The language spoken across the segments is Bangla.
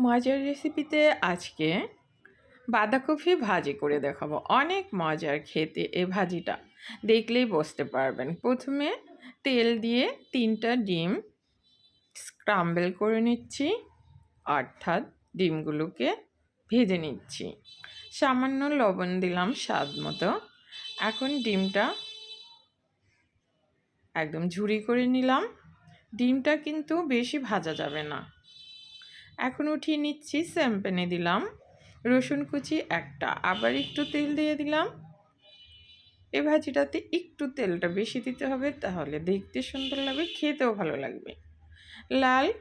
মজার রেসিপিতে আজকে বাঁধাকপি ভাজি করে দেখাবো। অনেক মজার খেতে এ ভাজিটা। দেখলেই বুঝতে পারবেন। প্রথমে তেল দিয়ে তিনটা ডিম স্ক্রাম্বেল করে নিচ্ছি, অর্থাৎ ডিমগুলোকে ভেজে নিচ্ছি। সামান্য লবণ দিলাম স্বাদ মতো। এখন ডিমটা একদম ঝুরি করে নিলাম। ডিমটা কিন্তু বেশি ভাজা যাবে না। এখন উঠিয়ে নিচ্ছি স্যাম্পেনে দিলাম। রসুন কুচি একটা, আবার একটু তেল দিয়ে দিলাম। এ ভাজিটাতে একটু তেলটা বেশি দিতে হবে, তাহলে দেখতে সুন্দর লাগবে, খেতেও ভালো লাগবে। লাল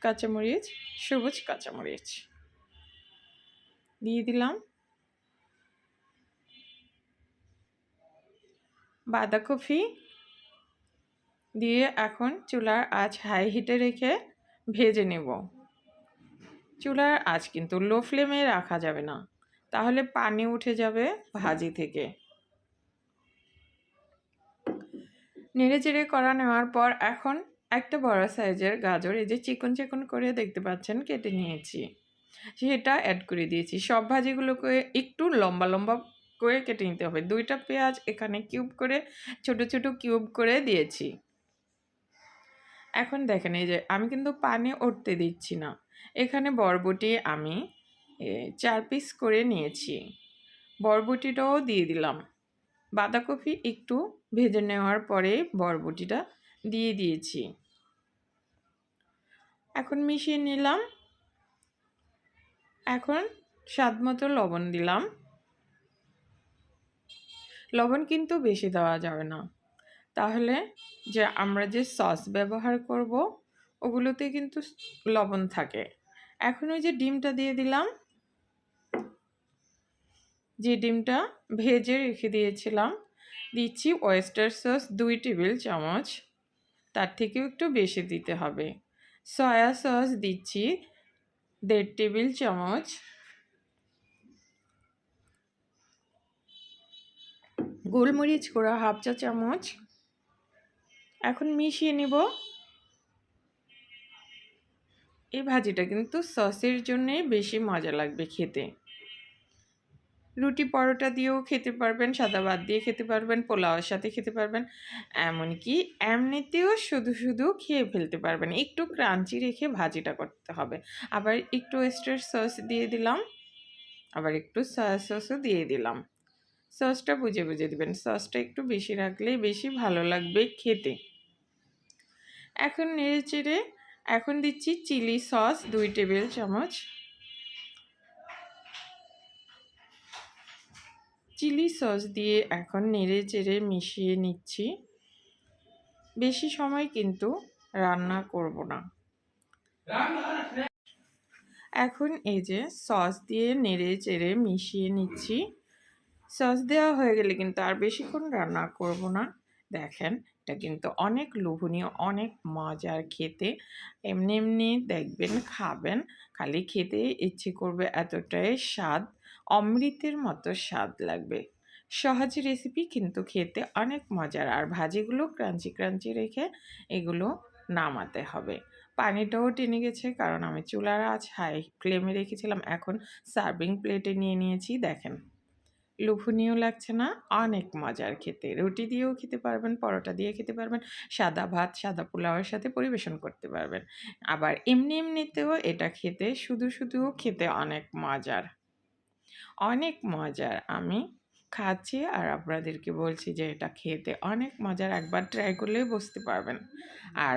কাঁচামরিচ, সবুজ কাঁচামরিচ দিয়ে দিলাম। বাঁধাকপি দিয়ে এখন চুলার আঁচ হাই হিটে রেখে ভেজে নেব। চুলার আঁচ কিন্তু লো ফ্লেমে রাখা যাবে না। তাহলে পানি উঠে যাবে ভাজি থেকে। নেড়ে চেড়ে করা নেওয়ার পর এখন একটা বড় সাইজের গাজর, এই যে চিকন চিকন করে দেখতে পাচ্ছেন, কেটে নিয়েছি। সেটা অ্যাড করে দিয়েছি। সব ভাজিগুলোকে একটু লম্বা লম্বা করে কেটে নিতে হবে। দুইটা পেঁয়াজ এখানে কিউব করে, ছোট ছোট কিউব করে দিয়েছি। এখন দেখেন, এই যে আমি কিন্তু পানি উঠতে দিচ্ছি না। এখানে বরবটি আমি চার পিস করে নিয়েছি। বরবটিটাও দিয়ে দিলাম। বাঁধাকপি একটু ভেজে নেওয়ার পরে বরবটিটা দিয়ে দিয়েছি। এখন মিশিয়ে নিলাম। এখন স্বাদ মতো লবণ দিলাম। লবণ কিন্তু বেশি দেওয়া যাবে না। তাহলে যে আমরা যে সস ব্যবহার করব, ওগুলোতে কিন্তু লবণ থাকে। এখন ওই যে ডিমটা দিয়ে দিলাম। যে ডিমটা ভেজে রেখে দিয়েছিলাম, দিচ্ছি ওয়েস্টার সস দুই টেবিল চামচ। তার থেকেও একটু বেশি দিতে হবে। সয়া সস দিচ্ছি দেড় টেবিল চামচ। গোলমরিচ করা হাফ চা চামচ। এখন মিশিয়ে নিব। এই ভাজিটা কিন্তু সসের জন্যে বেশি মজা লাগবে খেতে। রুটি পরোটা দিয়েও খেতে পারবেন, সাদা ভাত দিয়ে খেতে পারবেন, পোলাওয়ের সাথে খেতে পারবেন, এমনকি এমনিতেও শুধু শুধু খেয়ে ফেলতে পারবেন। একটু ক্রাঞ্চি রেখে ভাজিটা করতে হবে। আবার একটু ওয়েস্টার সস দিয়ে দিলাম, আবার একটু সয়া সসও দিয়ে দিলাম। সসটা বুঝে বুঝে দেবেন। সসটা একটু বেশি রাখলেই বেশি ভালো লাগবে খেতে। এখন নেড়ে চেড়ে এখন দিচ্ছি চিলি সস দুই টেবিল চামচ। চিলি সস দিয়ে এখন নেড়ে চেড়ে মিশিয়ে নিচ্ছি। বেশি সময় কিন্তু রান্না করব না। এখন এই যে সস দিয়ে নেড়ে চেড়ে মিশিয়ে নিচ্ছি। সস দেওয়া হয়ে গেলে কিন্তু আর বেশিক্ষণ রান্না করব না। দেখেন, এটা কিন্তু অনেক লোভনীয়, অনেক মজার খেতে। এমনি এমনি দেখবেন, খাবেন, খালি খেতে ইচ্ছে করবে এতটাই স্বাদ, অমৃতের মতো স্বাদ লাগবে। সহজ রেসিপি কিন্তু খেতে অনেক মজার, আর ভাজিগুলো ক্রাঞ্চি ক্রাঞ্চি রেখে এগুলো নামাতে হবে। পানিটাও টেনে গেছে, কারণ আমি চুলার আজ হাই ফ্লেমে রেখেছিলাম, এখন সার্ভিং প্লেটে নিয়ে নিয়েছি, দেখেন। লোভনীয় লাগছে না, অনেক মজার খেতে। রুটি দিয়েও খেতে পারবেন, পরোটা দিয়ে খেতে পারবেন, সাদা ভাত, সাদা পোলাওয়ের সাথে পরিবেশন করতে পারবেন। আবার এমনি এমনিতেও এটা খেতে, শুধু শুধুও খেতে অনেক মজার। অনেক মজার। আমি খাচ্ছি আর আপনাদেরকে বলছি যে এটা খেতে অনেক মজার, একবার ট্রাই করলেই বুঝতে পারবেন। আর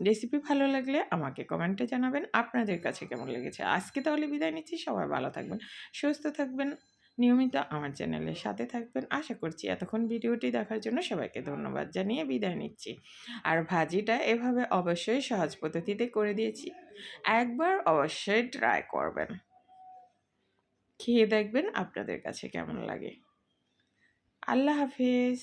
রেসিপি ভালো লাগলে আমাকে কমেন্টে জানাবেন, আপনাদের কাছে কেমন লেগেছে? আজকে তাহলে বিদায় নিচ্ছি, সবাই ভালো থাকবেন, সুস্থ থাকবেন। নিয়মিত আমার চ্যানেলের সাথে থাকবেন। আশা করছি এতক্ষণ ভিডিওটি দেখার জন্য সবাইকে ধন্যবাদ জানিয়ে বিদায় নিচ্ছি। আর ভাজিটা এভাবে অবশ্যই সহজ পদ্ধতিতে করে দিয়েছি। একবার অবশ্যই ট্রাই করবেন। খেয়ে দেখবেন আপনাদের কাছে কেমন লাগে। আল্লাহ হাফিজ।